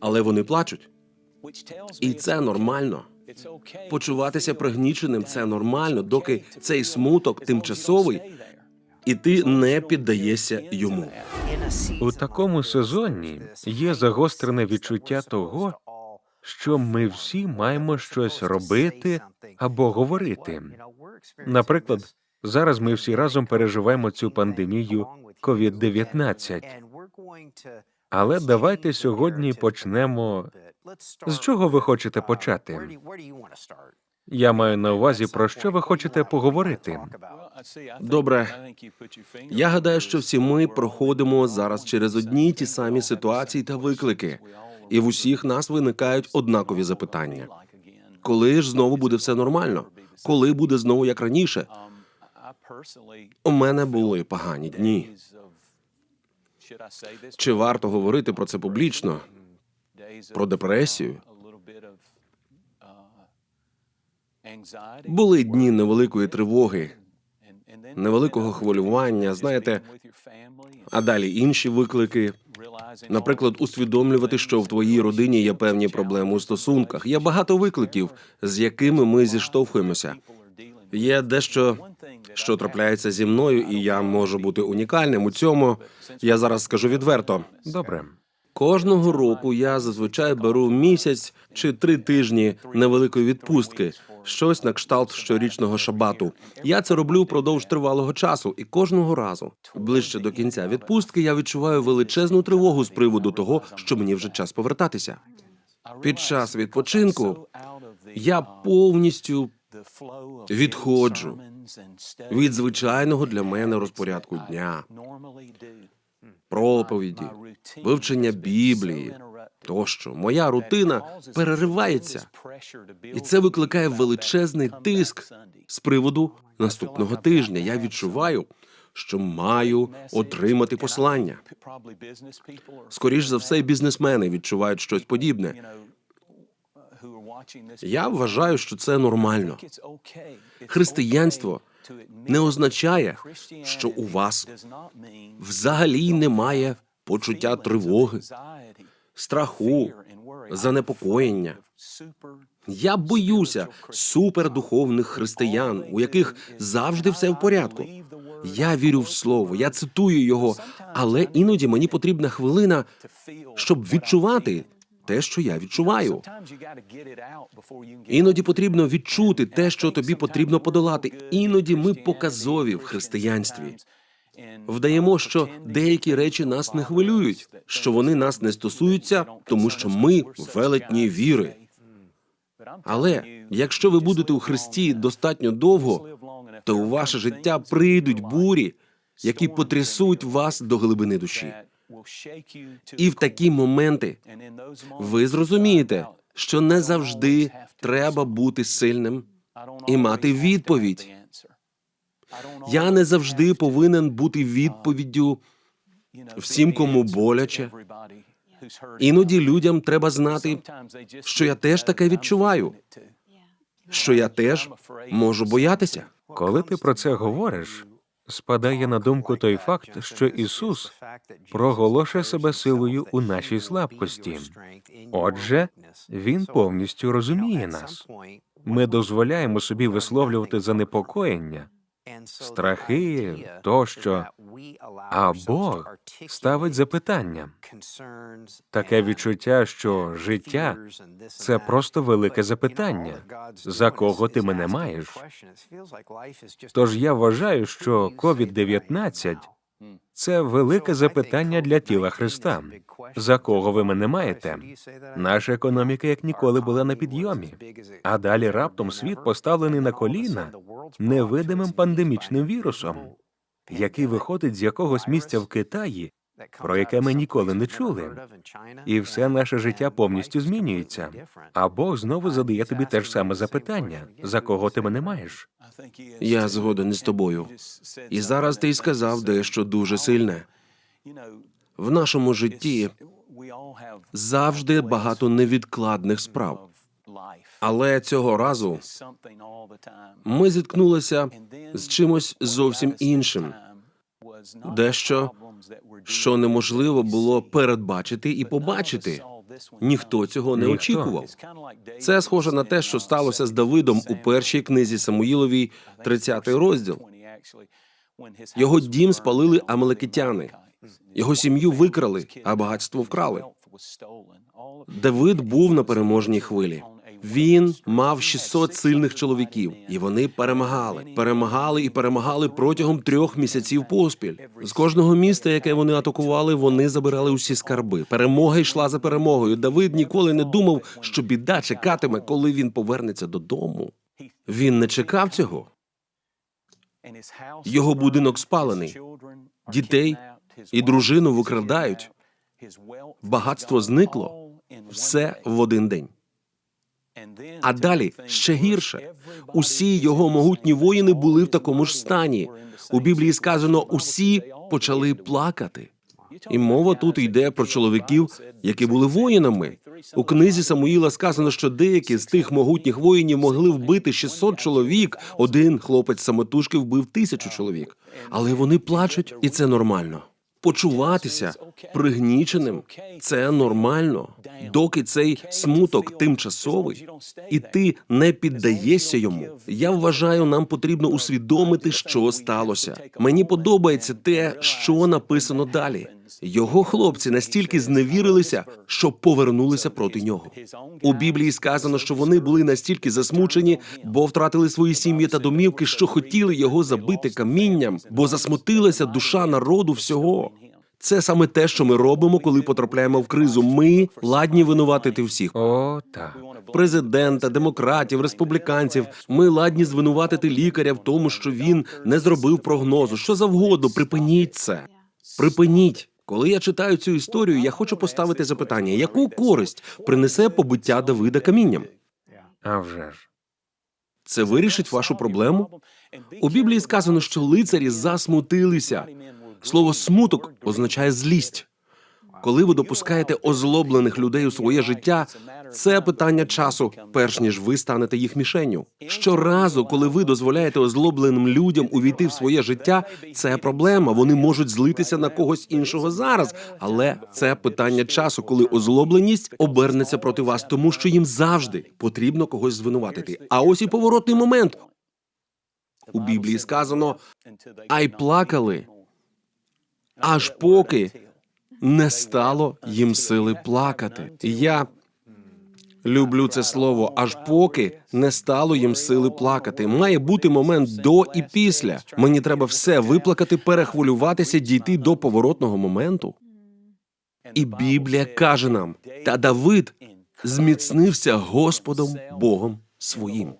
але вони плачуть. І це нормально. Почуватися пригніченим це нормально, доки цей смуток тимчасовий, і ти не піддаєшся йому. У такому сезоні є загострене відчуття того, що ми всі маємо щось робити або говорити. Наприклад, зараз ми всі разом переживаємо цю пандемію COVID-19. Але давайте сьогодні почнемо. З чого ви хочете почати? Я маю на увазі, про що ви хочете поговорити. Добре. Я гадаю, що всі ми проходимо зараз через одні й ті самі ситуації та виклики, і в усіх нас виникають однакові запитання. Коли ж знову буде все нормально? Коли буде знову як раніше? У мене були погані дні. Чи варто говорити про це публічно? Про депресію? Були дні невеликої тривоги, невеликого хвилювання, знаєте, а далі інші виклики. Наприклад, усвідомлювати, що в твоїй родині є певні проблеми у стосунках. Є багато викликів, з якими ми зіштовхуємося. Є дещо, що трапляється зі мною, і я можу бути унікальним у цьому. Я зараз скажу відверто. Добре. Кожного року я зазвичай беру місяць чи три тижні невеликої відпустки, щось на кшталт щорічного шабату. Я це роблю впродовж тривалого часу, і кожного разу, ближче до кінця відпустки, я відчуваю величезну тривогу з приводу того, що мені вже час повертатися. Під час відпочинку я повністю відходжу від звичайного для мене розпорядку дня, проповіді, вивчення Біблії тощо. Моя рутина переривається, і це викликає величезний тиск з приводу наступного тижня. Я відчуваю, що маю отримати послання. Скоріш за все, бізнесмени відчувають щось подібне. Я вважаю, що це нормально. Християнство не означає, що у вас взагалі немає почуття тривоги, страху, занепокоєння. Я боюся супердуховних християн, у яких завжди все в порядку. Я вірю в слово, я цитую його, але іноді мені потрібна хвилина, щоб відчувати те, що я відчуваю. Іноді потрібно відчути те, що тобі потрібно подолати. Іноді ми показові в християнстві. Вдаємо, що деякі речі нас не хвилюють, що вони нас не стосуються, тому що ми велетні віри. Але якщо ви будете у Христі достатньо довго, то у ваше життя прийдуть бурі, які потрясуть вас до глибини душі. І в такі моменти ви зрозумієте, що не завжди треба бути сильним і мати відповідь. Я не завжди повинен бути відповіддю всім, кому боляче. Іноді людям треба знати, що я теж таке відчуваю, що я теж можу боятися. Коли ти про це говориш, спадає на думку той факт, що Ісус проголошує себе силою у нашій слабкості. Отже, Він повністю розуміє нас. Ми дозволяємо собі висловлювати занепокоєння, страхи тощо, а Бог ставить запитання. Таке відчуття, що життя це просто велике запитання. За кого ти мене маєш? Тож я вважаю, що COVID-19 – це велике запитання для тіла Христа. За кого ви мене маєте? Наша економіка як ніколи була на підйомі, а далі раптом світ поставлений на коліна невидимим пандемічним вірусом, який виходить з якогось місця в Китаї, про яке ми ніколи не чули. І все наше життя повністю змінюється. А Бог знову задає тобі те ж саме запитання: за кого ти мене маєш? Я згоден із тобою. І зараз ти й сказав дещо дуже сильне. В нашому житті завжди багато невідкладних справ. Але цього разу ми зіткнулися з чимось зовсім іншим, дещо, що неможливо було передбачити і побачити. Ніхто цього не очікував. Це схоже на те, що сталося з Давидом у першій книзі Самуїловій, 30 розділ. Його дім спалили амалекитяни. Його сім'ю викрали, а багатство вкрали. Давид був на переможній хвилі. Він мав 600 сильних чоловіків, і вони перемагали, перемагали і перемагали протягом трьох місяців поспіль. З кожного міста, яке вони атакували, вони забирали усі скарби. Перемога йшла за перемогою. Давид ніколи не думав, що біда чекатиме, коли він повернеться додому. Він не чекав цього. Його будинок спалений, дітей і дружину викрадають. Багатство зникло. Все в один день. А далі ще гірше. Усі його могутні воїни були в такому ж стані. У Біблії сказано, усі почали плакати. І мова тут йде про чоловіків, які були воїнами. У книзі Самуїла сказано, що деякі з тих могутніх воїнів могли вбити 600 чоловік. Один хлопець самотужки вбив тисячу чоловік. Але вони плачуть, і це нормально. Почуватися пригніченим це нормально, доки цей смуток тимчасовий, і ти не піддаєшся йому. Я вважаю, нам потрібно усвідомити, що сталося. Мені подобається те, що написано далі. Його хлопці настільки зневірилися, що повернулися проти нього. У Біблії сказано, що вони були настільки засмучені, бо втратили свої сім'ї та домівки, що хотіли його забити камінням, бо засмутилася душа народу всього. Це саме те, що ми робимо, коли потрапляємо в кризу. Ми ладні винуватити всіх. О, так. Президента, демократів, республіканців. Ми ладні звинуватити лікаря в тому, що він не зробив прогнозу. Що завгодно, припиніть це. Припиніть. Коли я читаю цю історію, я хочу поставити запитання: яку користь принесе побиття Давида камінням? А вже ж. Це вирішить вашу проблему? У Біблії сказано, що лицарі засмутилися. Слово смуток означає злість. Коли ви допускаєте озлоблених людей у своє життя, це питання часу, перш ніж ви станете їх мішенню. Щоразу, коли ви дозволяєте озлобленим людям увійти в своє життя, це проблема. Вони можуть злитися на когось іншого зараз, але це питання часу, коли озлобленість обернеться проти вас, тому що їм завжди потрібно когось звинуватити. А ось і поворотний момент. У Біблії сказано, а й плакали, аж поки не стало їм сили плакати. Я люблю це слово, аж поки не стало їм сили плакати. Має бути момент до і після. Мені треба все виплакати, перехвилюватися, дійти до поворотного моменту. І Біблія каже нам: та Давид зміцнився Господом Богом своїм.